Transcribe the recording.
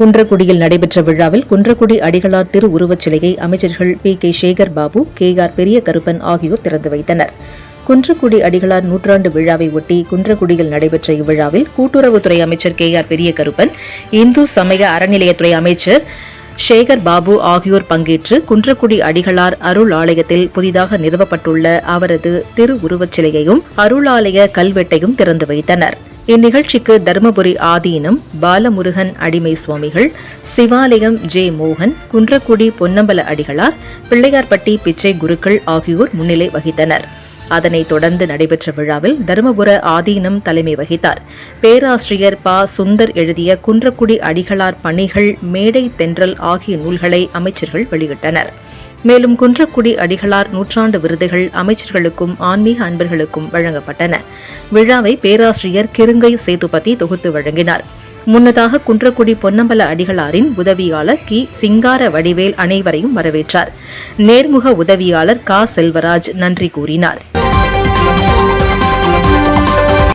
குன்றக்குடியில் நடைபெற்ற விழாவில் குன்றக்குடி அடிகளார் திரு உருவச் சிலையை அமைச்சர்கள் P K Sekar Babu K R Periyakaruppan ஆகியோர் திறந்து வைத்தனர். குன்றக்குடி அடிகளார் நூற்றாண்டு விழாவை ஒட்டி குன்றக்குடியில் நடைபெற்ற இவ்விழாவில் கூட்டுறவுத்துறை அமைச்சர் கே ஆர் பெரிய கருப்பன் இந்து சமய அறநிலையத்துறை அமைச்சர் சேகர் பாபு ஆகியோர் பங்கேற்று குன்றக்குடி அடிகளார் அருள் ஆலயத்தில் புதிதாக நிறுவப்பட்டுள்ள அவரது திரு உருவச் சிலையையும் அருளாலய கல்வெட்டையும் திறந்து வைத்தனர். இந்நிகழ்ச்சிக்கு தருமபுரி ஆதீனம் பாலமுருகன் அடிமை சுவாமிகள் சிவாலயம் ஜே மோகன் குன்றக்குடி பொன்னம்பல அடிகளார் பிள்ளையார்பட்டி பிச்சை குருக்கள் ஆகியோர் முன்னிலை வகித்தனர். அதனைத் தொடர்ந்து நடைபெற்ற விழாவில் தருமபுர ஆதீனம் தலைமை வகித்தார். பேராசிரியர் ப. சுந்தர் எழுதிய குன்றக்குடி அடிகளார் பணிகள் மேடை தென்றல் ஆகிய நூல்களை அமைச்சர்கள் வெளியிட்டனர். மேலும் குன்றக்குடி அடிகளார் நூற்றாண்டு விருதுகள் அமைச்சர்களுக்கும் ஆன்மீக அன்பர்களுக்கும் வழங்கப்பட்டன. விழாவை பேராசிரியர் கிருங்கை சேதுபதி தொகுத்து வழங்கினார். முன்னதாக குன்றக்குடி பொன்னம்பல அடிகளாரின் உதவியாளர் கி. சிங்கார வடிவேல் அனைவரையும் வரவேற்றார். நேர்முக உதவியாளர் கா. செல்வராஜ் நன்றி கூறினார்.